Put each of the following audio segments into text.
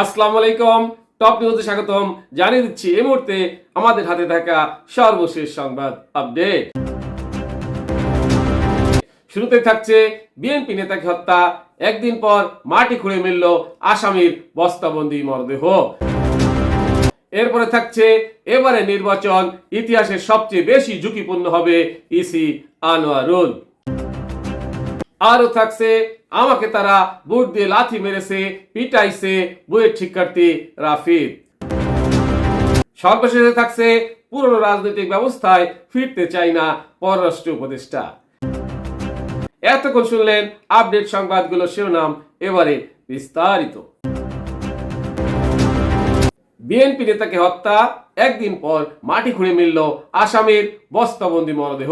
আসসালামু আলাইকুম। টপ নিউজে স্বাগতম। জানিয়ে দিচ্ছি, এই মুহূর্তে আমাদের হাতে থাকা সর্বশেষ সংবাদ আপডেট শুরুতে থাকছে বিএনপি নেতাকে হত্যা। একদিন পর মাটি খুঁড়ে মিলল আসামির বস্তাবন্দি মরদেহ। এরপরে থাকছে এবারে নির্বাচন ইতিহাসের সবচেয়ে বেশি ঝুঁকিপূর্ণ হবে ইসি আনোয়ারুল। আরও থাকছে, আমাকে তারা বুট দিয়ে লাথি মেরেছে, পিটাইছে, বুয়েট শিক্ষার্থী রাফিদ। সর্বশেষে থাকছে, পুরনো রাজনৈতিক ব্যবস্থায় ফিরতে চাই না পররাষ্ট্র উপদেষ্টা। এতক্ষণ শুনলেন আপডেট সংবাদগুলো শিরোনাম, এবারে বিস্তারিত। বিএনপি নেতাকে হত্যা, একদিন পর মাটি খুঁড়ে মিলল আসামের বস্তাবন্দি মরদেহ।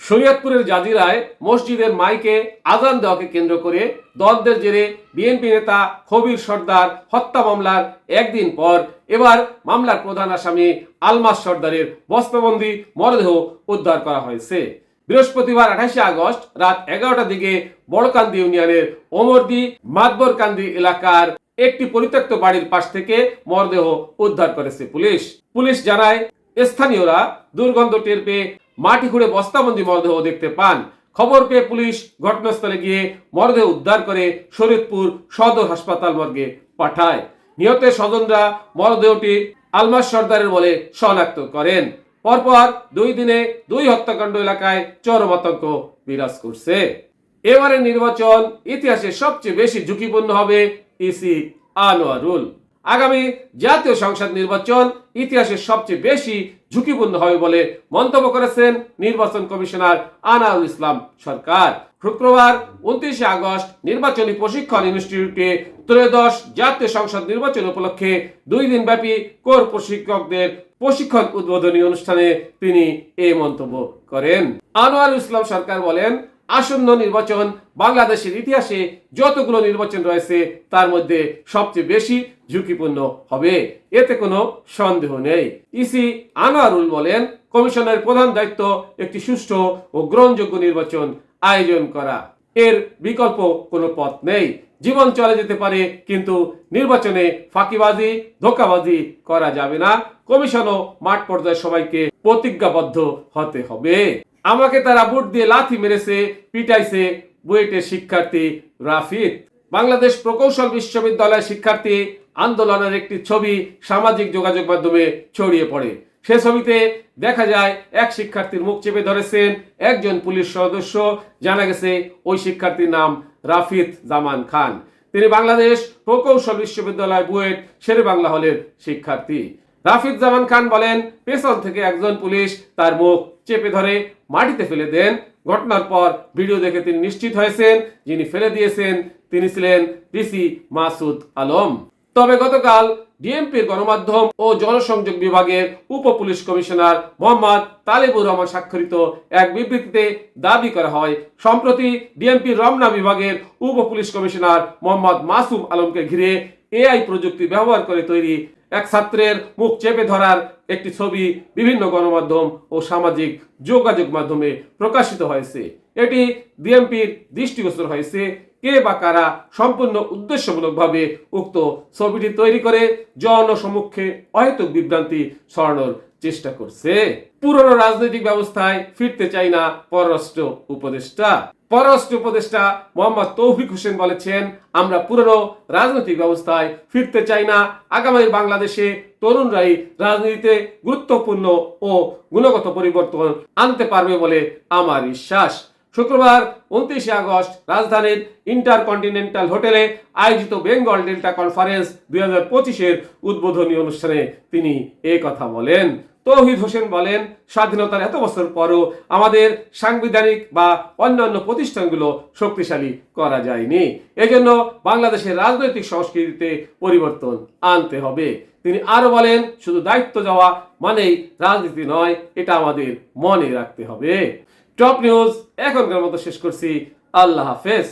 শরীয়তপুরের জাজিরায় মসজিদের মাইকে আজান দেওয়াকে কেন্দ্র করে দ্বন্দ্বের জেরে বিএনপি নেতা খবির সর্দার হত্যা মামলার একদিন পর এবার মামলার প্রধান আসামি আলমাস সর্দারের বস্তাবন্দি মরদেহ উদ্ধার করা হয়েছে। বৃহস্পতিবার আঠাশে আগস্ট রাত এগারোটার দিকে বড়কান্দি ইউনিয়নের ওমরদি মাতবরকান্দি এলাকার একটি পরিত্যক্ত বাড়ির পাশ থেকে মরদেহ উদ্ধার করেছে পুলিশ। পুলিশ জানায়, স্থানীয়রা দুর্গন্ধ টের পেয়ে মাটি খুঁড়ে বস্তাবন্দি মরদেহ দেখতে পান। খবর পেয়ে পুলিশ ঘটনাস্থলে গিয়ে মরদেহ উদ্ধার করে শরীয়তপুর সদর হাসপাতাল মর্গে পাঠায়। নিহতের স্বজনরা মরদেহটি আলমাস সর্দারের বলে শনাক্ত করেন। পরপর দুই দিনে দুই হত্যাকাণ্ড এলাকায় চরম আতঙ্ক বিরাজ করছে। এবারের নির্বাচন ইতিহাসে সবচেয়ে বেশি ঝুঁকিপূর্ণ হবে ইসি আনোয়ারুল। আগামী জাতীয় সংসদ নির্বাচন ইতিহাসের সবচেয়ে বেশি ঝুঁকিপূর্ণ হবে বলে মন্তব্য করেছেন নির্বাচন কমিশনার আনারুল ইসলাম সরকার। শুক্রবার উনত্রিশে আগস্ট নির্বাচনী প্রশিক্ষণ ইনস্টিটিউটে ত্রয়োদশ জাতীয় সংসদ নির্বাচন উপলক্ষে দুই দিন ব্যাপী কোর প্রশিক্ষকদের প্রশিক্ষণ উদ্বোধনী অনুষ্ঠানে তিনি এই মন্তব্য করেন। আনোয়ার ইসলাম সরকার বলেন আসন্ন নির্বাচন বাংলাদেশের ইতিহাসে যতগুলো নির্বাচন রয়েছে, তার মধ্যে সবচেয়ে বেশি ঝুঁকিপূর্ণ হবে। এতে কোনো সন্দেহ নেই। ইসি আনোয়ারুল বলেন, কমিশনের প্রধান দায়িত্ব একটি সুষ্ঠু ও গ্রহণযোগ্য নির্বাচন আয়োজন করা। এর বিকল্প কোনো পথ নেই। জীবন চলে যেতে পারে, কিন্তু নির্বাচনে ফাঁকিবাজি, ধোকাবাজি করা যাবে না। কমিশনও মাঠ পর্যায়ে সবাইকে প্রতিজ্ঞাবদ্ধ হতে হবে। আমাকে তারা বুট দিয়ে লাথি মেরেছে, পিটাইছে বুয়েটের শিক্ষার্থী রাফিদ বাংলাদেশ প্রকৌশল বিশ্ববিদ্যালয়ের শিক্ষার্থী আন্দোলনের একটি ছবি সামাজিক যোগাযোগ মাধ্যমে ছড়িয়ে পড়ে। সে ছবিতে দেখা যায়, এক শিক্ষার্থীর মুখ চেপে ধরেছেন একজন পুলিশ সদস্য, জানা গেছে ওই শিক্ষার্থীর নাম রাফিদ জামান খান। তিনি বাংলাদেশ প্রকৌশল বিশ্ববিদ্যালয় বুয়েট শেরে বাংলা হলের শিক্ষার্থী। রাফিদ জামান খান বলেন, পেছন থেকে একজন পুলিশ তার মুখ চেপে ধরে মাটিতে ফেলে দেন। ঘটনার পর ভিডিও দেখে তিনি নিশ্চিত হয়েছেন, যিনি ফেলে দিয়েছেন, তিনি ছিলেন ডিসি মাসুদ আলম। তবে গতকাল ডিএমপির গণমাধ্যম ও জনসংযোগ বিভাগের উপ পুলিশ কমিশনার মোহাম্মদ তালেবুর রহমান স্বাক্ষরিত এক বিবৃতিতে দাবি করা হয়, সম্প্রতি ডিএমপির রমনা বিভাগের উপ পুলিশ কমিশনার মোহাম্মদ মাসুম আলমকে ঘিরে এআই প্রযুক্তি ব্যবহার করে তৈরি এক ছাত্রের মুখ চেপে ধরার একটি ছবি বিভিন্ন গণমাধ্যম ও সামাজিক যোগাযোগ মাধ্যমে প্রকাশিত হয়েছে। এটি বিএমপির দৃষ্টিগোচর হয়েছে। কে বা কারা সম্পূর্ণ উদ্দেশ্যমূলকভাবে উক্ত ছবিটি তৈরি করে জনসমক্ষে অহেতুক বিভ্রান্তি ছড়ানোর চেষ্টা করছে। পুরনো রাজনৈতিক ব্যবস্থায় ফিরতে চাই না পররাষ্ট্র উপদেষ্টা। পররাষ্ট্র উপদেষ্টা মোহাম্মদ তৌফিক হোসেন বলেছেন, আমরা পুরনো রাজনৈতিক ব্যবস্থায় ফিরতে চাই না। আগামী বাংলাদেশে তরুণরাই রাজনীতিতে গুরুত্বপূর্ণ ও গুণগত পরিবর্তন আনতে পারবে বলে আমার বিশ্বাস। শুক্রবার উনত্রিশে আগস্ট রাজধানীর ইন্টারকন্টিনেন্টাল হোটেলে আয়োজিত বেঙ্গল ডেল্টা কনফারেন্স দুই হাজার পঁচিশের উদ্বোধনী অনুষ্ঠানে তিনি কথা বলেন। তৌহিদ হোসেন বলেন, স্বাধীনতার এত বছর পরও আমাদের সাংবিধানিক বা অন্যান্য প্রতিষ্ঠানগুলো শক্তিশালী করা যায়নি। এজন্য বাংলাদেশের রাজনৈতিক সংস্কৃতিতে পরিবর্তন আনতে হবে। তিনি আরও বলেন, শুধু দায়িত্ব যাওয়া মানেই রাজনীতি নয়, এটা আমাদের মনে রাখতে হবে। টপ নিউজ এখনকার মতো শেষ করছি। আল্লাহ হাফেজ।